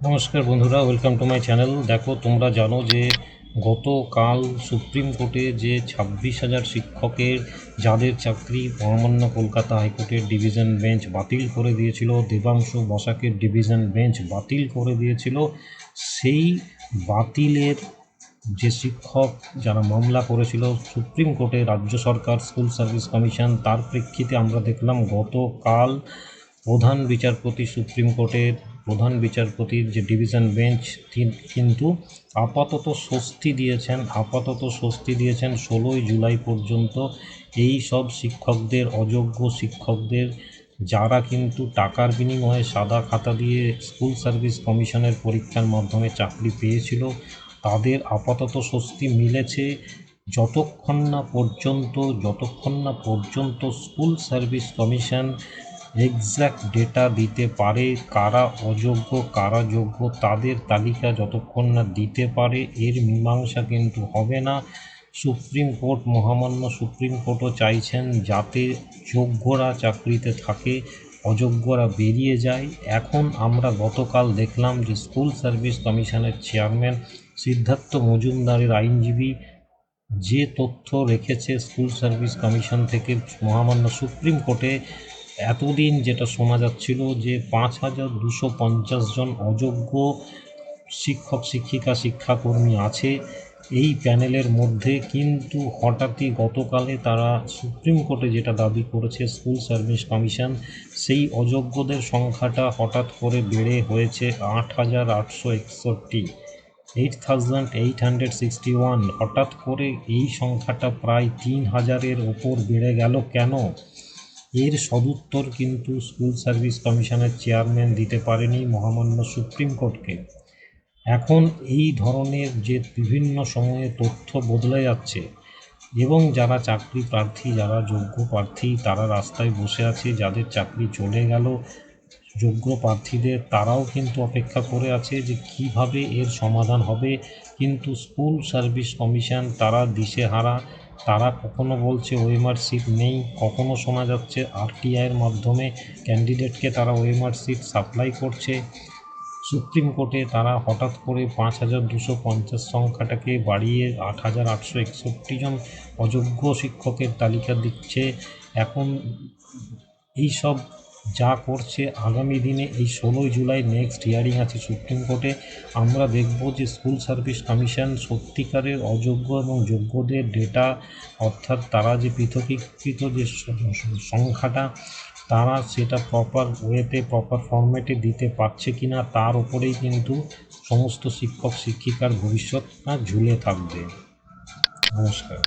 নমস্কার বন্ধুরা welcome to my channel দেখো, তোমরা জানো যে গতকাল সুপ্রিম কোর্টে যে ছাব্বিশ হাজার শিক্ষকের যাদের চাকরি মহামান্য কলকাতা হাইকোর্টের ডিভিশন বেঞ্চ বাতিল করে দিয়েছিল, দেবাংশু বসাকের ডিভিশন বেঞ্চ বাতিল করে দিয়েছিল, সেই বাতিলের যে শিক্ষক যারা মামলা করেছিল সুপ্রিম কোর্টে রাজ্য সরকার স্কুল সার্ভিস কমিশন তার প্রেক্ষিতে আমরা দেখলাম গতকাল প্রধান বিচারপতি সুপ্রিম কোর্টের প্রধান বিচারপতির যে ডিভিশন বেঞ্চ কিন্তু আপাতত স্বস্তি দিয়েছেন, আপাতত স্বস্তি দিয়েছেন ষোলোই জুলাই পর্যন্ত এই সব শিক্ষকদের, অযোগ্য শিক্ষকদের, যারা কিন্তু টাকার বিনিময়ে সাদা খাতা দিয়ে স্কুল সার্ভিস কমিশনের পরীক্ষার মাধ্যমে চাকরি পেয়েছিল, তাদের আপাতত স্বস্তি মিলেছে। যতক্ষণ না পর্যন্ত, যতক্ষণ না পর্যন্ত school service commission exact data দিতে পারে, কারা অযোগ্য, কারা যোগ্য, তাদের তালিকা যতক্ষণ না দিতে পারে, এর মীমাংসা কিন্তু হবে না। সুপ্রিম কোর্ট, মহামান্য সুপ্রিম কোর্টও চাইছেন যাতে যোগ্যরা চাকরিতে থাকে, অযোগ্যরা বেরিয়ে যায়। এখন আমরা গতকাল দেখলাম যে স্কুল সার্ভিস কমিশনের চেয়ারম্যান সিদ্ধার্থ মজুমদারের আইনজীবী যে তথ্য রেখেছে স্কুল সার্ভিস কমিশন থেকে, মহামান্য সুপ্রিম কোর্টে এতদিন যেটা শোনা যাচ্ছিল যে পাঁচ হাজার দুশো পঞ্চাশ জন অযোগ্য শিক্ষক, শিক্ষিকা, শিক্ষাকর্মী আছে এই প্যানেলের মধ্যে, কিন্তু হঠাৎই গতকালে তারা সুপ্রিম কোর্টে যেটা দাবি করেছে, স্কুল সার্ভিস কমিশন, সেই অযোগ্যদের সংখ্যাটা হঠাৎ করে বেড়ে হয়েছে আট হাজার আটশো একষট্টি। Eight thousand eight hundred sixty one, হঠাৎ করে এই সংখ্যাটা প্রায় তিন হাজারের ওপর বেড়ে গেল কেন? এর সদুত্তর কিন্তু স্কুল সার্ভিস কমিশনের চেয়ারম্যান দিতে পারেনি মহামান্য সুপ্রিম কোর্টকে। এখন এই ধরনের যে বিভিন্ন সময়ে তথ্য বদলে যাচ্ছে এবং যারা চাকরি প্রার্থী, যারা যোগ্য প্রার্থী, তারা রাস্তায় বসে আছে, যাদের চাকরি চলে গেল, যোগ্য প্রার্থীদের, তারাও কিন্তু অপেক্ষা করে আছে যে কীভাবে এর সমাধান হবে। কিন্তু স্কুল সার্ভিস কমিশন তারা দিশেহারা তারা কখনো বলছে ওএমআর সিট নেই, কখনো শোনা যাচ্ছে আরটিআইয়ের মাধ্যমে ক্যান্ডিডেটকে তারা ওএমআর সিট সাপ্লাই করছে। সুপ্রিম কোর্টে তারা হঠাৎ করে পাঁচ হাজার দুশো পঞ্চাশ সংখ্যাটাকে বাড়িয়ে আট হাজার আটশো একষট্টি জন অযোগ্য শিক্ষকের তালিকা দিচ্ছে। এখন এই সব যা করছে আগামী দিনে এই ষোলোই জুলাই নেক্সট হিয়ারিং আছে সুপ্রিম কোর্টে। আমরা দেখব যে স্কুল সার্ভিস কমিশন সত্যিকারের অযোগ্য এবং যোগ্যদের ডেটা অর্থাৎ তারা যে পৃথকীকৃত যে সংখ্যাটা, তারা সেটা প্রপার ওয়েতে প্রপার ফরম্যাটে দিতে পারছে কি না তার উপরেই কিন্তু সমস্ত শিক্ষক শিক্ষিকার ভবিষ্যৎ ঝুলে থাকবে। নমস্কার।